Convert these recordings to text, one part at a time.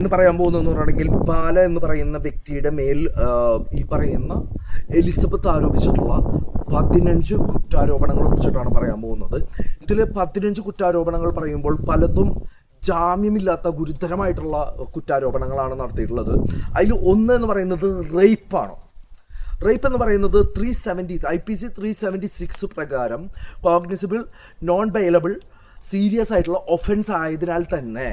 എന്ന് പറയാൻ പോകുന്നതെന്ന് പറയുകയാണെങ്കിൽ ബാല എന്ന് പറയുന്ന വ്യക്തിയുടെ മേൽ ഈ പറയുന്ന എലിസബത്ത് ആരോപിച്ചിട്ടുള്ള പതിനഞ്ച് കുറ്റാരോപണങ്ങളെ കുറിച്ചിട്ടാണ് പറയാൻ പോകുന്നത്. ഇതിൽ പതിനഞ്ച് കുറ്റാരോപണങ്ങൾ പറയുമ്പോൾ പലതും ജാമ്യമില്ലാത്ത ഗുരുതരമായിട്ടുള്ള കുറ്റാരോപണങ്ങളാണ് നടത്തിയിട്ടുള്ളത്. അതിൽ ഒന്ന് എന്ന് പറയുന്നത് റേപ്പാണ്. റേപ്പ് എന്ന് പറയുന്നത് three seventy I P C three seventy six പ്രകാരം കോഗ്നിസിബിൾ നോൺ ബെയിലബിൾ സീരിയസ് ആയിട്ടുള്ള ഒഫൻസ് ആയതിനാൽ തന്നെ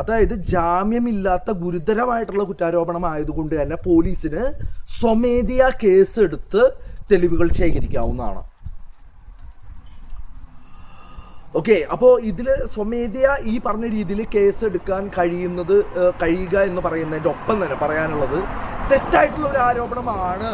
അതായത് ജാമ്യമില്ലാത്ത ഗുരുതരമായിട്ടുള്ള കുറ്റാരോപണം ആയതുകൊണ്ട് തന്നെ പോലീസിന് സ്വമേധയാ കേസ് എടുത്ത് തെളിവുകൾ ശേഖരിക്കാവുന്നതാണ്. ഓക്കെ അപ്പോൾ ഇതിൽ സ്വമേധയാ ഈ പറഞ്ഞ രീതിയിൽ കേസ് എടുക്കാൻ കഴിയുന്നത് കഴിയുക എന്ന് പറയുന്നതിന്റെ ഒപ്പം തന്നെ പറയാനുള്ളത് തെറ്റായിട്ടുള്ള ഒരു ആരോപണമാണ്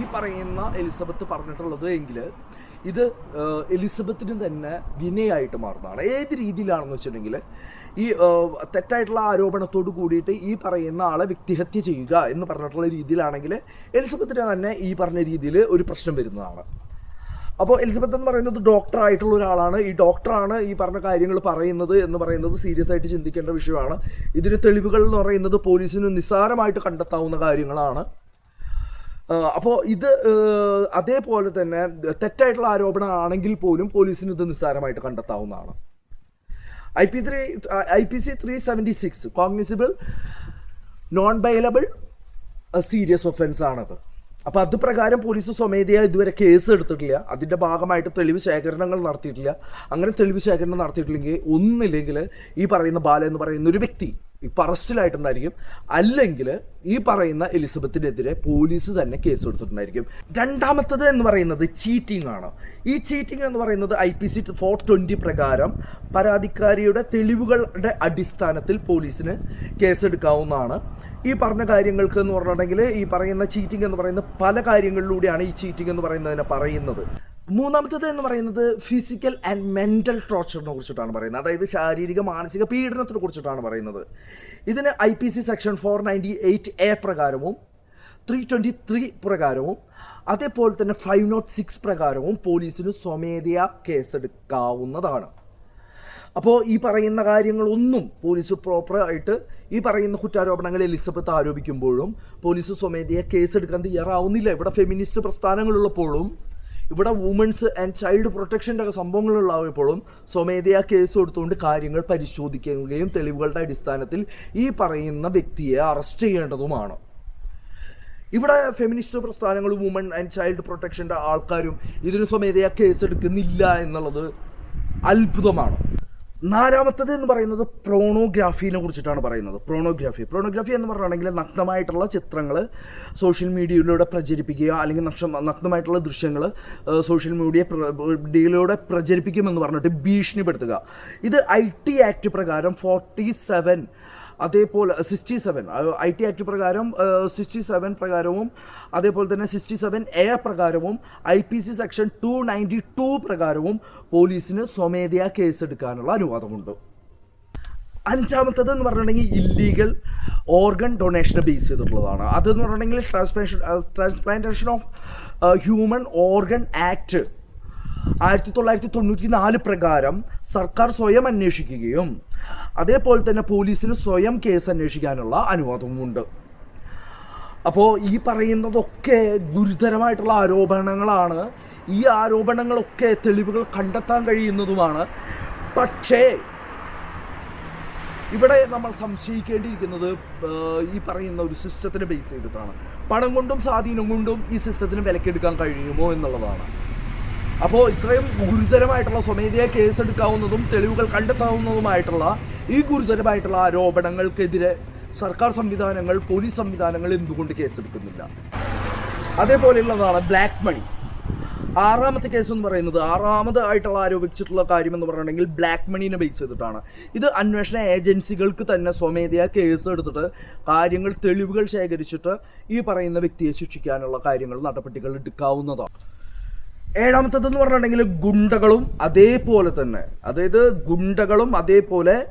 ഈ പറയുന്ന എലിസബത്ത് പറഞ്ഞിട്ടുള്ളത് എങ്കിൽ ഇത് എലിസബത്തിന് തന്നെ വിനയായിട്ട് മാറുന്നതാണ്. ഏത് രീതിയിലാണെന്ന് വെച്ചിട്ടുണ്ടെങ്കിൽ ഈ തെറ്റായിട്ടുള്ള ആരോപണത്തോട് കൂടിയിട്ട് ഈ പറയുന്ന ആളെ വ്യക്തിഹത്യ ചെയ്യുക എന്ന് പറഞ്ഞിട്ടുള്ള രീതിയിലാണെങ്കിൽ എലിസബത്തിന് തന്നെ ഈ പറഞ്ഞ രീതിയിൽ ഒരു പ്രശ്നം വരുന്നതാണ്. അപ്പോൾ എലിസബത്ത് എന്ന് പറയുന്നത് ഡോക്ടർ ആയിട്ടുള്ള ഒരാളാണ്. ഈ ഡോക്ടറാണ് ഈ പറഞ്ഞ കാര്യങ്ങൾ പറയുന്നത് എന്ന് പറയുന്നത് സീരിയസ് ആയിട്ട് ചിന്തിക്കേണ്ട വിഷയമാണ്. ഇതിന് തെളിവുകൾ എന്ന് പറയുന്നത് പോലീസിന് നിസ്സാരമായിട്ട് കണ്ടെത്താവുന്ന കാര്യങ്ങളാണ്. അപ്പോൾ ഇത് അതേപോലെ തന്നെ തെറ്റായിട്ടുള്ള ആരോപണമാണെങ്കിൽ പോലും പോലീസിന് ഇത് നിസ്സാരമായിട്ട് കണ്ടെത്താവുന്നതാണ്. I P three I P C three seventy six cognisable non bailable serious offence ആണത്. അപ്പോൾ അത് പ്രകാരം പോലീസ് സ്വമേധയാ ഇതുവരെ കേസ് എടുത്തിട്ടില്ല. അതിന്റെ ഭാഗമായിട്ട് തെളിവ് ശേഖരണങ്ങൾ നടത്തിയിട്ടില്ല. അങ്ങനെ തെളിവ് ശേഖരണം നടത്തിയിട്ടില്ലെങ്കിൽ ഒന്നില്ലെങ്കിൽ ഈ പറയുന്ന ബാല എന്ന് പറയുന്ന ഒരു വ്യക്തി ഇപ്പം അറസ്റ്റിലായിട്ടുണ്ടായിരിക്കും അല്ലെങ്കിൽ ഈ പറയുന്ന എലിസബത്തിനെതിരെ പോലീസ് തന്നെ കേസ് കൊടുത്തിട്ടുണ്ടായിരിക്കും. രണ്ടാമത്തത് എന്ന് പറയുന്നത് ചീറ്റിംഗ് ആണ്. ഈ ചീറ്റിംഗ് എന്ന് പറയുന്നത് I P C four twenty പ്രകാരം പരാതിക്കാരിയുടെ തെളിവുകളുടെ അടിസ്ഥാനത്തിൽ പോലീസിന് കേസെടുക്കാവുന്നതാണ്. ഈ പറഞ്ഞ കാര്യങ്ങൾക്ക് എന്ന് പറഞ്ഞിട്ടുണ്ടെങ്കിൽ ഈ പറയുന്ന ചീറ്റിംഗ് എന്ന് പറയുന്ന പല കാര്യങ്ങളിലൂടെയാണ് ഈ ചീറ്റിംഗ് എന്ന് പറയുന്നതിനെ പറയുന്നത്. മൂന്നാമത്തത് എന്ന് പറയുന്നത് ഫിസിക്കൽ ആൻഡ് മെന്റൽ ടോർച്ചറിനെ കുറിച്ചിട്ടാണ് പറയുന്നത്. അതായത് ശാരീരിക മാനസിക പീഡനത്തിനെ കുറിച്ചിട്ടാണ് പറയുന്നത്. ഇതിന് I P C section four ninety eight A പ്രകാരവും three twenty three പ്രകാരവും അതേപോലെ തന്നെ ഫൈവ് നോട്ട് സിക്സ് പ്രകാരവും പോലീസിന് സ്വമേധയാ കേസെടുക്കാവുന്നതാണ്. അപ്പോൾ ഈ പറയുന്ന കാര്യങ്ങളൊന്നും പോലീസ് പ്രോപ്പറായിട്ട് ഈ പറയുന്ന കുറ്റാരോപണങ്ങൾ എലിസബത്ത് ആരോപിക്കുമ്പോഴും പോലീസ് സ്വമേധയാ കേസെടുക്കാൻ തയ്യാറാവുന്നില്ല. ഇവിടെ ഫെമിനിസ്റ്റ് പ്രസ്ഥാനങ്ങളുള്ളപ്പോഴും ഇവിടെ വുമൻസ് ആൻഡ് ചൈൽഡ് പ്രൊട്ടക്ഷന്റെ ഒക്കെ സംഭവങ്ങളുള്ളപ്പോഴും സ്വമേധയാ കേസ് കൊടുത്തുകൊണ്ട് കാര്യങ്ങൾ പരിശോധിക്കുകയും തെളിവുകളുടെ അടിസ്ഥാനത്തിൽ ഈ പറയുന്ന വ്യക്തിയെ അറസ്റ്റ് ചെയ്യേണ്ടതുമാണ്. ഇവിടെ ഫെമിനിസ്റ്റ് പ്രസ്ഥാനങ്ങളും വുമൺ ആൻഡ് ചൈൽഡ് പ്രൊട്ടക്ഷന്റെ ആൾക്കാരും ഇതിന് സ്വമേധയാ കേസ് എടുക്കുന്നില്ല എന്നുള്ളത് അത്ഭുതമാണ്. നാലാമത്തത് എന്ന് പറയുന്നത് പ്രോണോഗ്രാഫീനെ കുറിച്ചിട്ടാണ് പറയുന്നത്. പ്രോണോഗ്രാഫി പ്രോണോഗ്രാഫി എന്ന് പറഞ്ഞിട്ടുണ്ടെങ്കിൽ നഗ്നമായിട്ടുള്ള ചിത്രങ്ങൾ സോഷ്യൽ മീഡിയയിലൂടെ പ്രചരിപ്പിക്കുക അല്ലെങ്കിൽ നക്ഷ നഗ്നമായിട്ടുള്ള ദൃശ്യങ്ങൾ സോഷ്യൽ മീഡിയ മീഡിയയിലൂടെ പ്രചരിപ്പിക്കുമെന്ന് പറഞ്ഞിട്ട് ഭീഷണിപ്പെടുത്തുക. ഇത് ഐ ടി ആക്ട് പ്രകാരം ഫോർട്ടി സെവൻ അതേപോലെ sixty seven I T act പ്രകാരം സിക്സ്റ്റി സെവൻ പ്രകാരവും അതേപോലെ തന്നെ sixty seven A പ്രകാരവും I P C section two ninety two പ്രകാരവും പോലീസിന് സ്വമേധയാ കേസെടുക്കാനുള്ള അനുവാദമുണ്ട്. അഞ്ചാമത്തത് എന്ന് പറഞ്ഞിട്ടുണ്ടെങ്കിൽ ഇല്ലീഗൽ ഓർഗൻ ഡൊണേഷനെ ബേസ് ചെയ്തിട്ടുള്ളതാണ്. അതെന്ന് പറഞ്ഞിട്ടുണ്ടെങ്കിൽ transplantation transplantation of human organ act ആയിരത്തി തൊള്ളായിരത്തി തൊണ്ണൂറ്റി നാല് പ്രകാരം സർക്കാർ സ്വയം അന്വേഷിക്കുകയും അതേപോലെ തന്നെ പോലീസിന് സ്വയം കേസ് അന്വേഷിക്കാനുള്ള അനുവാദവുമുണ്ട്. അപ്പോൾ ഈ പറയുന്നതൊക്കെ ഗുരുതരമായിട്ടുള്ള ആരോപണങ്ങളാണ്. ഈ ആരോപണങ്ങളൊക്കെ തെളിവുകൾ കണ്ടെത്താൻ കഴിയുന്നതുമാണ്. പക്ഷേ ഇവിടെ നമ്മൾ സംശയിക്കേണ്ടിയിരിക്കുന്നത് ഈ പറയുന്ന ഒരു സിസ്റ്റത്തിനെ ബേസ് ചെയ്തിട്ടാണ്. പണം കൊണ്ടും സ്വാധീനം കൊണ്ടും ഈ സിസ്റ്റത്തിന് വിലക്കെടുക്കാൻ കഴിയുമോ എന്നുള്ളതാണ്. അപ്പോൾ ഇത്രയും ഗുരുതരമായിട്ടുള്ള സ്വമേധയാ കേസെടുക്കാവുന്നതും തെളിവുകൾ കണ്ടെത്താവുന്നതുമായിട്ടുള്ള ഈ ഗുരുതരമായിട്ടുള്ള ആരോപണങ്ങൾക്കെതിരെ സർക്കാർ സംവിധാനങ്ങൾ പോലീസ് സംവിധാനങ്ങൾ എന്തുകൊണ്ട് കേസെടുക്കുന്നില്ല? അതേപോലെയുള്ളതാണ് ബ്ലാക്ക് മണി. ആറാമത്തെ കേസ് എന്ന് പറയുന്നത് ആറാമത് ആയിട്ടുള്ള ആരോപിച്ചിട്ടുള്ള കാര്യം എന്ന് പറഞ്ഞിട്ടുണ്ടെങ്കിൽ ബ്ലാക്ക് മണീനെ ബേസ് ചെയ്തിട്ടാണ്. ഇത് അന്വേഷണ ഏജൻസികൾക്ക് തന്നെ സ്വമേധയാ കേസ് എടുത്തിട്ട് കാര്യങ്ങൾ തെളിവുകൾ ശേഖരിച്ചിട്ട് ഈ പറയുന്ന വ്യക്തിയെ ശിക്ഷിക്കാനുള്ള കാര്യങ്ങൾ നടപടികൾ എടുക്കാവുന്നതാണ്. ഏഴാമത്തതെന്ന് പറഞ്ഞിട്ടുണ്ടെങ്കിൽ ഗുണ്ടകളും അതേപോലെ തന്നെ അതായത് ഗുണ്ടകളും അതേപോലെ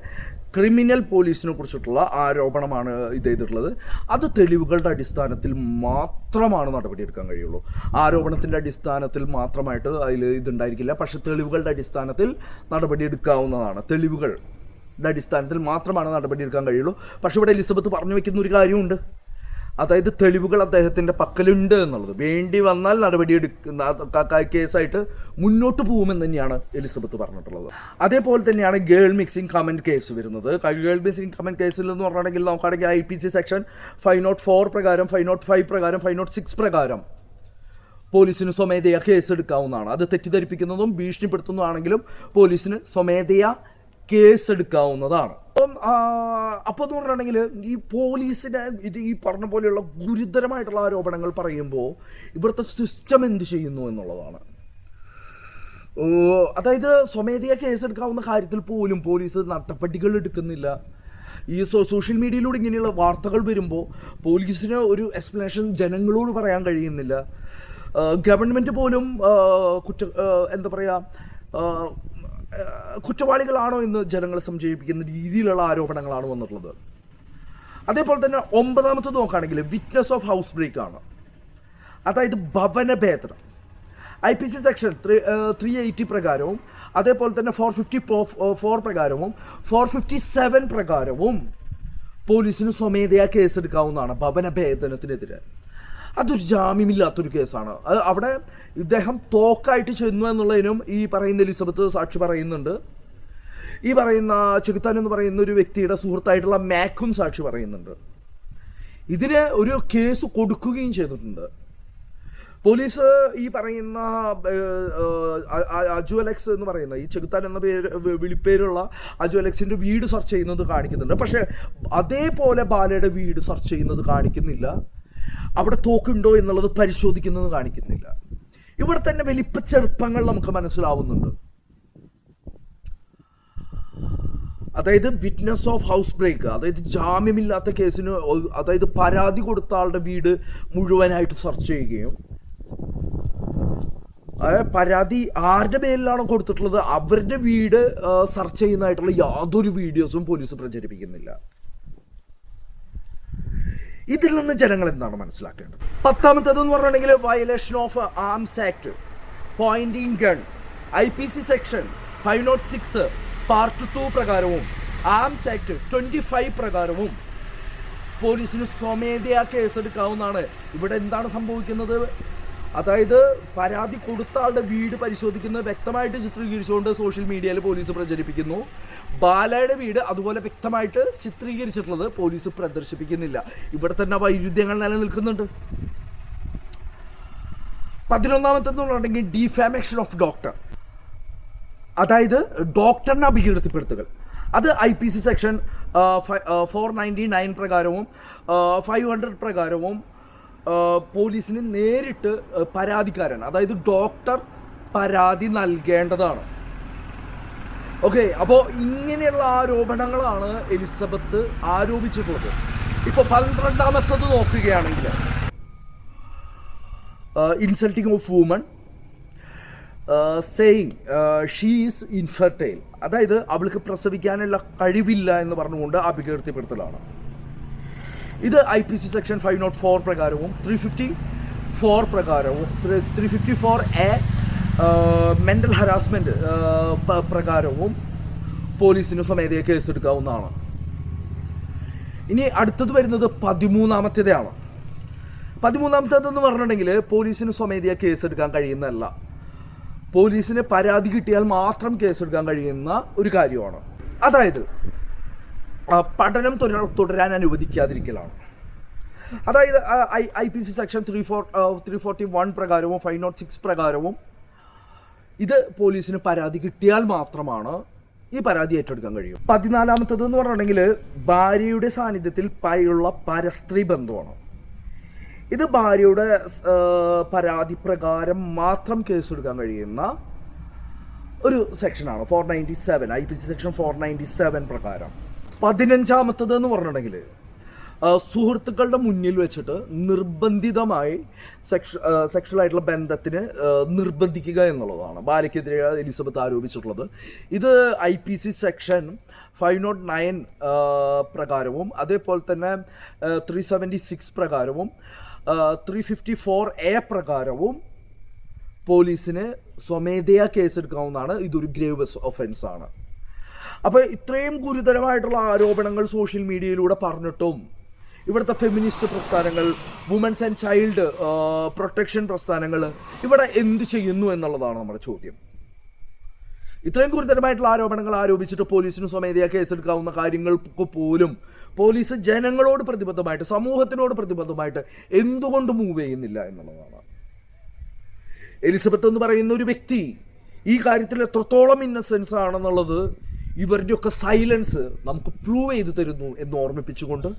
ക്രിമിനൽ പോലീസിനെ കുറിച്ചിട്ടുള്ള ആരോപണമാണ് ഇത് ചെയ്തിട്ടുള്ളത്. അത് തെളിവുകളുടെ അടിസ്ഥാനത്തിൽ മാത്രമാണ് നടപടിയെടുക്കാൻ കഴിയുള്ളൂ. ആരോപണത്തിന്റെ അടിസ്ഥാനത്തിൽ മാത്രമായിട്ട് അതിൽ ഇതുണ്ടായിരിക്കില്ല. പക്ഷെ തെളിവുകളുടെ അടിസ്ഥാനത്തിൽ നടപടിയെടുക്കാവുന്നതാണ്. തെളിവുകളുടെ അടിസ്ഥാനത്തിൽ മാത്രമാണ് നടപടിയെടുക്കാൻ കഴിയുള്ളൂ. പക്ഷെ ഇവിടെ എലിസബത്ത് പറഞ്ഞു വെക്കുന്ന ഒരു കാര്യമുണ്ട്. അതായത് തെളിവുകൾ അദ്ദേഹത്തിന്റെ പക്കലുണ്ട് എന്നുള്ളത്. വേണ്ടി വന്നാൽ നടപടിയെടുക്കുന്ന കേസായിട്ട് മുന്നോട്ട് പോകുമെന്ന് തന്നെയാണ് എലിസബത്ത് പറഞ്ഞിട്ടുള്ളത്. അതേപോലെ തന്നെയാണ് ഗേൾ മിക്സിംഗ് കമന്റ് കേസ് വരുന്നത്. ഗേൾ മിക്സിംഗ് കമന്റ് കേസിൽ എന്ന് പറഞ്ഞിട്ടുണ്ടെങ്കിൽ നോക്കുകയാണെങ്കിൽ I P C section five nought four പ്രകാരം ഫൈവ് നോട്ട് ഫൈവ് പ്രകാരം ഫൈവ് നോട്ട് സിക്സ് പ്രകാരം പോലീസിന് സ്വമേധയാ കേസ് എടുക്കാവുന്നതാണ് അത് തെറ്റിദ്ധരിപ്പിക്കുന്നതും ഭീഷണിപ്പെടുത്തുന്നതാണെങ്കിലും പോലീസിന് സ്വമേധയാ കേസ് എടുക്കാവുന്നതാണ് അപ്പം അപ്പോൾ എന്ന് പറഞ്ഞിട്ടുണ്ടെങ്കിൽ ഈ പോലീസിനെ ഇത് ഈ പറഞ്ഞ പോലെയുള്ള ഗുരുതരമായിട്ടുള്ള ആരോപണങ്ങൾ പറയുമ്പോൾ ഇവിടുത്തെ സിസ്റ്റം എന്ത് ചെയ്യുന്നു എന്നുള്ളതാണ്. അതായത് സ്വമേധയാ കേസെടുക്കാവുന്ന കാര്യത്തിൽ പോലും പോലീസ് നടപടികൾ എടുക്കുന്നില്ല. ഈ സോഷ്യൽ മീഡിയയിലൂടെ ഇങ്ങനെയുള്ള വാർത്തകൾ വരുമ്പോൾ പോലീസിന് ഒരു എക്സ്പ്ലനേഷൻ ജനങ്ങളോട് പറയാൻ കഴിയുന്നില്ല. ഗവൺമെന്റ് പോലും കുറ്റ എന്താ പറയുക കുറ്റവാളികളാണോ എന്ന് ജനങ്ങളെ സംശയിപ്പിക്കുന്ന രീതിയിലുള്ള ആരോപണങ്ങളാണ് വന്നിട്ടുള്ളത്. അതേപോലെ തന്നെ ഒമ്പതാമത്തെ നോക്കുകയാണെങ്കിൽ വിറ്റ്നസ് ഓഫ് ഹൗസ് ബ്രേക്ക് ആണ്. അതായത് ഭവനഭേദനം. I P C section three three eighty പ്രകാരവും അതേപോലെ തന്നെ ഫോർ ഫിഫ്റ്റി ഫോർ പ്രകാരവും ഫോർ ഫിഫ്റ്റി സെവൻ പ്രകാരവും പോലീസിന് സ്വമേധയാ കേസെടുക്കാവുന്നതാണ് ഭവനഭേദനത്തിനെതിരെ. അതൊരു ജാമ്യമില്ലാത്തൊരു കേസാണ്. അത് അവിടെ ഇദ്ദേഹം തോക്കായിട്ട് ചെന്നു എന്നുള്ളതിനും ഈ പറയുന്ന എലിസബത്ത് സാക്ഷി പറയുന്നുണ്ട്. ഈ പറയുന്ന ചെകുത്താൻ എന്ന് പറയുന്ന ഒരു വ്യക്തിയുടെ സുഹൃത്തായിട്ടുള്ള മാക്കും സാക്ഷി പറയുന്നുണ്ട്. ഇതിന് ഒരു കേസ് കൊടുക്കുകയും ചെയ്തിട്ടുണ്ട്. പോലീസ് ഈ പറയുന്ന അജു അലക്സ് എന്ന് പറയുന്ന ഈ ചെകുത്താൻ എന്ന പേര് വിളിപ്പേരുള്ള അജു അലക്സിന്റെ വീട് സെർച്ച് ചെയ്യുന്നത് കാണിക്കുന്നുണ്ട്. പക്ഷേ അതേപോലെ ബാലയുടെ വീട് സെർച്ച് ചെയ്യുന്നത് കാണിക്കുന്നില്ല. അവിടെ തോക്കുണ്ടോ എന്നുള്ളത് പരിശോധിക്കുന്നത് കാണിക്കുന്നില്ല. ഇവിടെ തന്നെ വലിപ്പ ചെറുപ്പങ്ങൾ നമുക്ക് മനസ്സിലാവുന്നുണ്ട്. അതായത് വിറ്റ്നസ് ഓഫ് ഹൗസ് ബ്രേക്ക് അതായത് ജാമ്യമില്ലാത്ത കേസിന് അതായത് പരാതി കൊടുത്ത ആളുടെ വീട് മുഴുവനായിട്ട് സെർച്ച് ചെയ്യുകയും പരാതി ആരുടെ പേരിലാണോ കൊടുത്തിട്ടുള്ളത്? അവരുടെ വീട് സെർച്ച് ചെയ്യുന്നതായിട്ടുള്ള യാതൊരു വീഡിയോസും പോലീസ് പ്രചരിപ്പിക്കുന്നില്ല. ഇതിൽ നിന്ന് ജനങ്ങൾ എന്താണ് മനസ്സിലാക്കേണ്ടത്? പത്താമത്തേത് എന്ന് പറഞ്ഞിട്ടുണ്ടെങ്കിൽ violation of arms act pointing gun I P C section five nought six part two പ്രകാരവും arms act twenty five പ്രകാരവും പോലീസിന് സ്വമേധയാ കേസെടുക്കാവുന്നതാണ്. ഇവിടെ എന്താണ് സംഭവിക്കുന്നത്? അതായത് പരാതി കൊടുത്ത ആളുടെ വീട് പരിശോധിക്കുന്നത് വ്യക്തമായിട്ട് ചിത്രീകരിച്ചുകൊണ്ട് സോഷ്യൽ മീഡിയയിൽ പോലീസ് പ്രചരിപ്പിക്കുന്നു. ബാലയുടെ വീട് അതുപോലെ വ്യക്തമായിട്ട് ചിത്രീകരിച്ചിട്ടുള്ളത് പോലീസ് പ്രദർശിപ്പിക്കുന്നില്ല. ഇവിടെ തന്നെ വൈരുദ്ധ്യങ്ങൾ നിലനിൽക്കുന്നുണ്ട്. പതിനൊന്നാമത്തെന്ന് പറഞ്ഞിട്ടുണ്ടെങ്കിൽ ഡിഫാമേഷൻ ഓഫ് ഡോക്ടർ. അതായത് ഡോക്ടറിനെ അപകീർത്തിപ്പെടുത്തുകൾ. അത് I P C section four ninety nine പ്രകാരവും five hundred പ്രകാരവും പോലീസിന് നേരിട്ട് പരാതിക്കാരാണ്. അതായത് ഡോക്ടർ പരാതി നൽകേണ്ടതാണ്. ഓക്കെ അപ്പോൾ ഇങ്ങനെയുള്ള ആരോപണങ്ങളാണ് എലിസബത്ത് ആരോപിച്ചിട്ടുള്ളത്. ഇപ്പോൾ പന്ത്രണ്ടാമത്തത് നോക്കുകയാണെങ്കിൽ insulting of woman saying she's infertile അതായത് അവൾക്ക് പ്രസവിക്കാനുള്ള കഴിവില്ല എന്ന് പറഞ്ഞുകൊണ്ട് അപകീർത്തിപ്പെടുത്തലാണ്. ഇത് I P C section five nought four പ്രകാരവും three fifty four പ്രകാരവും three fifty four A mental harassment പ്രകാരവും പോലീസിന് സ്വമേധയെ കേസെടുക്കാവുന്നതാണ്. ഇനി അടുത്തത് വരുന്നത് പതിമൂന്നാമത്തേതാണ്. പതിമൂന്നാമത്തേതെന്ന് പറഞ്ഞിട്ടുണ്ടെങ്കിൽ പോലീസിന് സ്വമേധയ കേസെടുക്കാൻ കഴിയുന്നതല്ല. പോലീസിന് പരാതി കിട്ടിയാൽ മാത്രം കേസെടുക്കാൻ കഴിയുന്ന ഒരു കാര്യമാണ്. അതായത് പഠനം തുടരാൻ അനുവദിക്കാതിരിക്കലാണ്. അതായത് I I P C section three four three forty one പ്രകാരവും five nought six പ്രകാരവും ഇത് പോലീസിന് പരാതി കിട്ടിയാൽ മാത്രമാണ് ഈ പരാതി ഏറ്റെടുക്കാൻ കഴിയും. പതിനാലാമത്തത് എന്ന് പറഞ്ഞിട്ടുണ്ടെങ്കിൽ ഭാര്യയുടെ സാന്നിധ്യത്തിൽ പയുള്ള പരസ്ത്രീ ബന്ധമാണ്. ഇത് ഭാര്യയുടെ പരാതി പ്രകാരം മാത്രം കേസെടുക്കാൻ കഴിയുന്ന ഒരു സെക്ഷനാണ് four ninety seven I P C section four ninety seven പ്രകാരം. പതിനഞ്ചാമത്തത് എന്ന് പറഞ്ഞിട്ടുണ്ടെങ്കിൽ സുഹൃത്തുക്കളുടെ മുന്നിൽ വെച്ചിട്ട് നിർബന്ധിതമായി സെക്ഷ സെക്ഷൽ ആയിട്ടുള്ള ബന്ധത്തിന് നിർബന്ധിക്കുക എന്നുള്ളതാണ്. ബാലയ്ക്കെതിരെ എലിസബത്ത് ആരോപിച്ചിട്ടുള്ളത്. ഇത് I P C section five nought nine പ്രകാരവും അതേപോലെ തന്നെ ത്രീ സെവന്റി സിക്സ് പ്രകാരവും ത്രീ ഫിഫ്റ്റി ഫോർ എ പ്രകാരവും പോലീസിന് സ്വമേധയാ കേസെടുക്കാവുന്നതാണ്. ഇതൊരു ഗ്രേവ് ഒഫൻസാണ് അപ്പോൾ ഇത്രയും ഗുരുതരമായിട്ടുള്ള ആരോപണങ്ങൾ സോഷ്യൽ മീഡിയയിലൂടെ പറഞ്ഞിട്ടും ഇവിടുത്തെ ഫെമിനിസ്റ്റ് പ്രസ്ഥാനങ്ങൾ വുമൻസ് ആൻഡ് ചൈൽഡ് പ്രൊട്ടക്ഷൻ പ്രസ്ഥാനങ്ങൾ ഇവിടെ എന്ത് ചെയ്യുന്നു എന്നുള്ളതാണ് നമ്മുടെ ചോദ്യം. ഇത്രയും ഗുരുതരമായിട്ടുള്ള ആരോപണങ്ങൾ ആരോപിച്ചിട്ട് പോലീസിന് സ്വമേധയാ കേസെടുക്കാവുന്ന കാര്യങ്ങൾക്ക് പോലും പോലീസ് ജനങ്ങളോട് പ്രതിബദ്ധമായിട്ട് സമൂഹത്തിനോട് പ്രതിബദ്ധമായിട്ട് എന്തുകൊണ്ട് മൂവ് ചെയ്യുന്നില്ല എന്നുള്ളതാണ്. എലിസബത്ത് എന്ന് പറയുന്ന ഒരു വ്യക്തി ഈ കാര്യത്തിൽ എത്രത്തോളം ഇന്നസെൻസ് ആണെന്നുള്ളത് ഇവരുടെയൊക്കെ സൈലൻസ് നമുക്ക് പ്രൂവ് ചെയ്തു തരുന്നു എന്ന് ഓർമ്മിപ്പിച്ചുകൊണ്ട്